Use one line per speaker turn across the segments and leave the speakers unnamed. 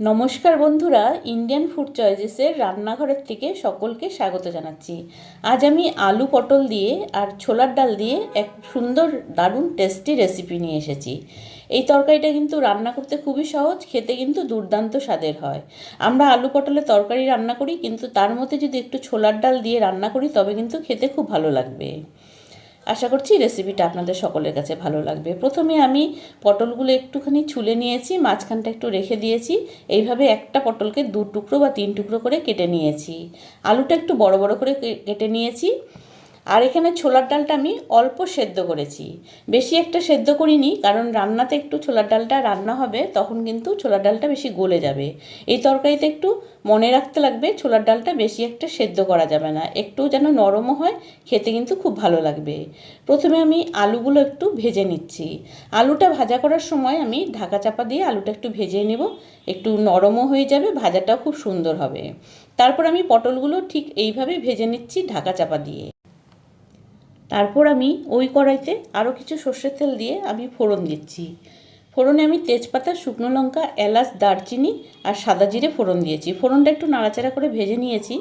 নমস্কার বন্ধুরা Indian food চয়েসেসের রান্নাঘরের থেকে সকলকে স্বাগত জানাচ্ছি। আজ আমি আলু পটল দিয়ে আর ছোলার ডাল দিয়ে এক সুন্দর, দারুণ টেস্টি রেসিপি নিয়ে এসেছি। এই তরকারিটা কিন্তু রান্না করতে খুবই সহজ, খেতে কিন্তু দুর্দান্ত স্বাদের হয়। আমরা আলু পটলের তরকারি রান্না করি, কিন্তু তার মধ্যে যদি একটু ছোলার ডাল দিয়ে রান্না করি, তবে কিন্তু খেতে খুব ভালো লাগবে। আশা করছি রেসিপিটা আপনাদের সকলের কাছে ভালো লাগবে। প্রথমে আমি পটলগুলো একটুখানি ছুলে নিয়েছি, মাঝখানটা একটু রেখে দিয়েছি। এইভাবে একটা পটলকে দু টুকরো বা তিন টুকরো করে কেটে নিয়েছি। আলুটা একটু বড় বড় করে কেটে নিয়েছি। আর এখানে ছোলার ডালটা আমি অল্প সেদ্ধ করেছি। বেশি একটা সেদ্ধ করিনি, কারণ রান্নাতে একটু ছোলার ডালটা রান্না হবে, তখন কিন্তু ছোলার ডালটা বেশি গলে যাবে। এই তরকারিতে একটু মনে রাখতে লাগবে, ছোলার ডালটা বেশি একটা সেদ্ধ করা যাবে না। একটু যেন নরমও হয়, খেতে কিন্তু খুব ভালো লাগবে। প্রথমে আমি আলুগুলো একটু ভেজে নিচ্ছি। আলুটা ভাজা করার সময় আমি ঢাকা চাপা দিয়ে আলুটা একটু ভেজে নেব। একটু নরমও হয়ে যাবে, ভাজাটাও খুব সুন্দর হবে। তারপর আমি পটলগুলো ঠিক এইভাবে ভেজে নিচ্ছি ঢাকা চাপা দিয়ে। তারপর আমি ওই কড়াইতে আরও কিছু সর্ষের তেল দিয়ে আমি ফোড়ন দিচ্ছি। ফোড়নে আমি তেজপাতা, শুকনো লঙ্কা, এলাচ, দারচিনি আর সাদা জিরে ফোড়ন দিয়েছি। ফোড়নটা একটু নাড়াচাড়া করে ভেজে নিয়েছি।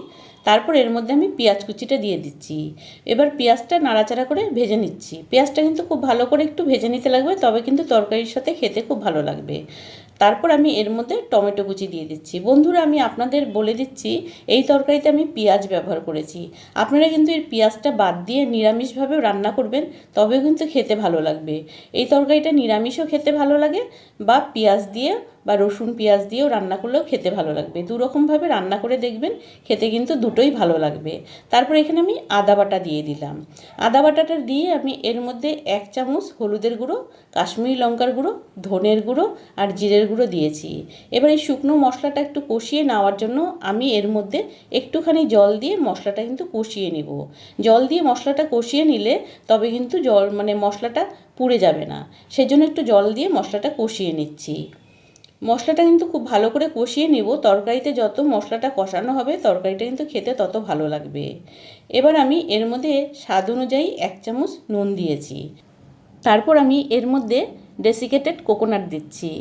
তারপর এর মধ্যে আমি পেঁয়াজ কুচিটা দিয়ে দিচ্ছি। এবার পেঁয়াজটা নাড়াচাড়া করে ভেজে নিচ্ছি। পেঁয়াজটা কিন্তু খুব ভালো করে একটু ভেজে নিতে লাগবে, তবে কিন্তু তরকারির সাথে খেতে খুব ভালো লাগবে। তারপর আমি এর মধ্যে টমেটো কুচি দিয়ে দিচ্ছি। বন্ধুরা, আমি আপনাদের বলে দিচ্ছি, এই তরকারিতে আমি পেঁয়াজ ব্যবহার করেছি। আপনারা কিন্তু এর পেঁয়াজটা বাদ দিয়ে নিরামিষভাবেও রান্না করবেন তবে কিন্তু খেতে ভালো লাগবে। এই তরকারিটা নিরামিষও খেতে ভালো লাগে বা পেঁয়াজ দিয়ে বা রসুন, পেঁয়াজ দিয়েও রান্না করলেও খেতে ভালো লাগবে। দু রকমভাবে রান্না করে দেখবেন, খেতে কিন্তু দুটোই ভালো লাগবে। তারপর এখানে আমি আদা বাটা দিয়ে দিলাম। আদা বাটাটা দিয়ে আমি এর মধ্যে এক চামচ হলুদের গুঁড়ো, কাশ্মীরি লঙ্কার গুঁড়ো, ধনের গুঁড়ো আর জিরের গুঁড়ো দিয়েছি। এবার এই শুকনো মশলাটা একটু কষিয়ে নেওয়ার জন্য আমি এর মধ্যে একটুখানি জল দিয়ে মশলাটা কিন্তু কষিয়ে নিব। জল দিয়ে মশলাটা কষিয়ে নিলে তবে কিন্তু জল মানে মশলাটা পুড়ে যাবে না। সেজন্য একটু জল দিয়ে মশলাটা কষিয়ে নিচ্ছি। মশলাটা কিন্তু খুব ভালো করে কষিয়ে নেব। তরকারিতে যত মশলাটা কষানো হবে, তরকারিটা কিন্তু খেতে তত ভালো লাগবে। এবার আমি এর মধ্যে স্বাদ অনুযায়ী এক চামচ নুন দিয়েছি। তারপর আমি এর মধ্যে ডেসিকেটেড কোকোনাট দিচ্ছি।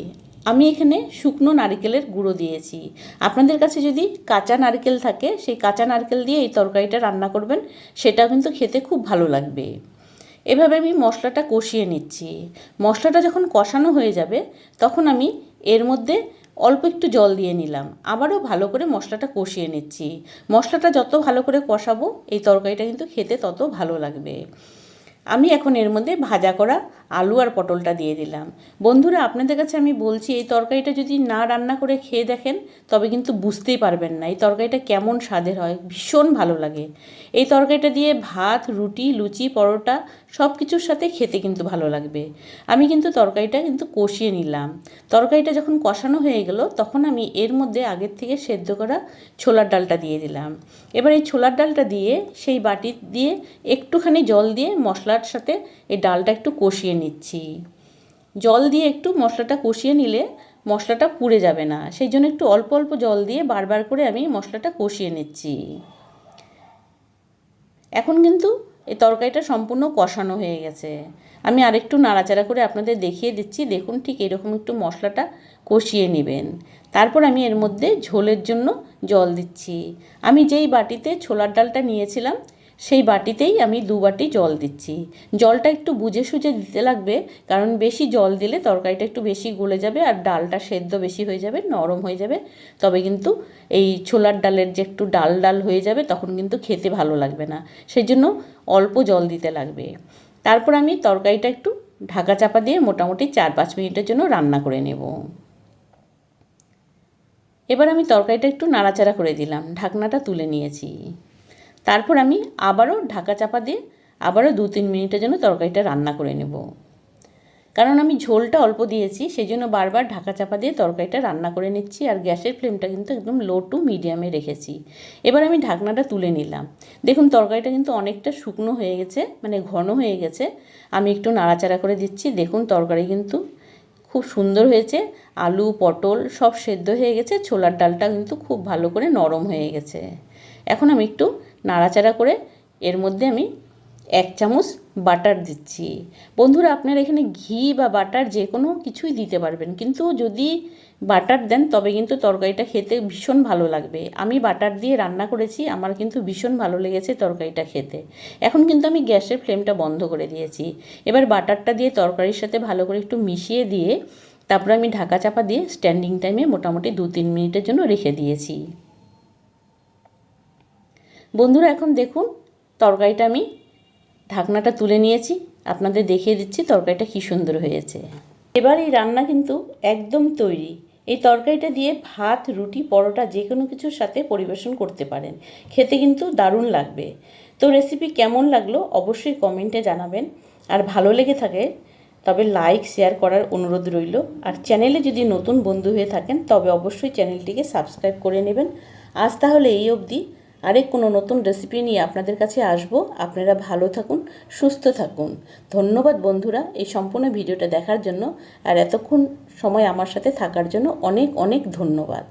আমি এখানে শুকনো নারকেলের গুঁড়ো দিয়েছি। আপনাদের কাছে যদি কাঁচা নারকেল থাকে, সেই কাঁচা নারকেল দিয়ে এই তরকারিটা রান্না করবেন সেটা কিন্তু খেতে খুব ভালো লাগবে। এভাবে আমি মশলাটা কষিয়ে নিচ্ছি। মশলাটা যখন কষানো হয়ে যাবে, তখন আমি এর মধ্যে অল্প একটু জল দিয়ে নিলাম। আবারও ভালো করে মশলাটা কষিয়ে নিচ্ছি। মশলাটা যত ভালো করে কষাবো, এই তরকারিটা কিন্তু খেতে তত ভালো লাগবে। আমি এখন এর মধ্যে ভাজা করা আলু আর পটলটা দিয়ে দিলাম। বন্ধুরা, আপনাদের কাছে আমি বলছি, এই তরকারিটা যদি না রান্না করে খেয়ে দেখেন, তবে কিন্তু বুঝতেই পারবেন না এই তরকারিটা কেমন স্বাদের হয়। ভীষণ ভালো লাগে। এই তরকারিটা দিয়ে ভাত, রুটি, লুচি, পরোটা সব কিছুর সাথে খেতে কিন্তু ভালো লাগবে। আমি কিন্তু তরকারিটা কিন্তু কষিয়ে নিলাম। তরকারিটা যখন কষানো হয়ে গেল, তখন আমি এর মধ্যে আগের থেকে সেদ্ধ করা ছোলার ডালটা দিয়ে দিলাম। এবার এই ছোলার ডালটা দিয়ে সেই বাটি দিয়ে একটুখানি জল দিয়ে মশলার সাথে এই ডালটা একটু কষিয়ে নিচ্ছি। জল দিয়ে একটু মশলাটা কষিয়ে নিলে মশলাটা পুড়ে যাবে না। সেই জন্য একটু অল্প অল্প জল দিয়ে বারবার করে আমি মশলাটা কষিয়ে নিচ্ছি। এখন কিন্তু এই তরকারিটা সম্পূর্ণ কষানো হয়ে গেছে। আমি আরেকটু নাড়াচাড়া করে আপনাদের দেখিয়ে দিচ্ছি। দেখুন ঠিক এরকম একটু মশলাটা কষিয়ে নেবেন। তারপর আমি এর মধ্যে ঝোলের জন্য জল দিচ্ছি। আমি যেই বাটিতে ছোলার ডালটা নিয়েছিলাম সেই বাটিতেই আমি দু বাটি জল দিচ্ছি। জলটা একটু বুঝে সুঝে দিতে লাগবে, কারণ বেশি জল দিলে তরকারিটা একটু বেশি গলে যাবে আর ডালটা সেদ্ধ বেশি হয়ে যাবে, নরম হয়ে যাবে। তবে কিন্তু এই ছোলার ডালের যে একটু ডাল ডাল হয়ে যাবে, তখন কিন্তু খেতে ভালো লাগবে না। সেই জন্য অল্প জল দিতে লাগবে। তারপর আমি তরকারিটা একটু ঢাকা চাপা দিয়ে মোটামুটি চার পাঁচ মিনিটের জন্য রান্না করে নেব। এবার আমি তরকারিটা একটু নাড়াচাড়া করে দিলাম। ঢাকনাটা তুলে নিয়েছি। তারপর আমি আবারও ঢাকা চাপা দিয়ে আবারও দু তিন মিনিটের জন্য তরকারিটা রান্না করে নেব। কারণ আমি ঝোলটা অল্প দিয়েছি সেই জন্য বারবার ঢাকা চাপা দিয়ে তরকারিটা রান্না করে নিচ্ছি আর গ্যাসের ফ্লেমটা কিন্তু একদম লো টু মিডিয়ামে রেখেছি। এবার আমি ঢাকনাটা তুলে নিলাম। দেখুন, তরকারিটা কিন্তু অনেকটা শুকনো হয়ে গেছে মানে ঘন হয়ে গেছে। আমি একটু নাড়াচাড়া করে দিচ্ছি। দেখুন, তরকারি কিন্তু খুব সুন্দর হয়েছে। আলু, পটল সব সেদ্ধ হয়ে গেছে। ছোলার ডালটা কিন্তু খুব ভালো করে নরম হয়ে গেছে। এখন আমি একটু নাড়াচাড়া করে এর মধ্যে আমি এক চামচ বাটার দিচ্ছি। বন্ধুরা, আপনারা এখানে ঘি বা বাটার যে কোনো কিছুই দিতে পারবেন, কিন্তু যদি বাটার দেন, তবে কিন্তু তরকারিটা খেতে ভীষণ ভালো লাগবে। আমি বাটার দিয়ে রান্না করেছি, আমার কিন্তু ভীষণ ভালো লেগেছে তরকারিটা খেতে। এখন কিন্তু আমি গ্যাসের ফ্লেমটা বন্ধ করে দিয়েছি। এবার বাটারটা দিয়ে তরকারির সাথে ভালো করে একটু মিশিয়ে দিয়ে, তারপরে আমি ঢাকা চাপা দিয়ে স্ট্যান্ডিং টাইমে মোটামুটি দু তিন মিনিটের জন্য রেখে দিয়েছি। বন্ধুরা, এখন দেখুন তরকারিটা আমি ঢাকনাটা তুলে নিয়েছি। আপনাদের দেখিয়ে দিচ্ছি তরকারিটা কী সুন্দর হয়েছে। এবার এই রান্না কিন্তু একদম তৈরি। এই তরকারিটা দিয়ে ভাত, রুটি, পরোটা যে কোনো কিছুর সাথে পরিবেশন করতে পারেন। খেতে কিন্তু দারুণ লাগবে। তো রেসিপি কেমন লাগল অবশ্যই কমেন্টে জানাবেন। আর ভালো লেগে থাকে তবে লাইক শেয়ার করার অনুরোধ রইল। আর চ্যানেলে যদি নতুন বন্ধু হয়ে থাকেন তবে অবশ্যই চ্যানেলটিকে সাবস্ক্রাইব করে নেবেন। আজ তাহলে এই অবধি। আরেক কোনো নতুন রেসিপি নিয়ে আপনাদের কাছে আসব। আপনারা ভালো থাকুন, সুস্থ থাকুন। ধন্যবাদ বন্ধুরা এই সম্পূর্ণ ভিডিওটা দেখার জন্য। আর এতক্ষণ সময় আমার সাথে থাকার জন্য অনেক অনেক ধন্যবাদ।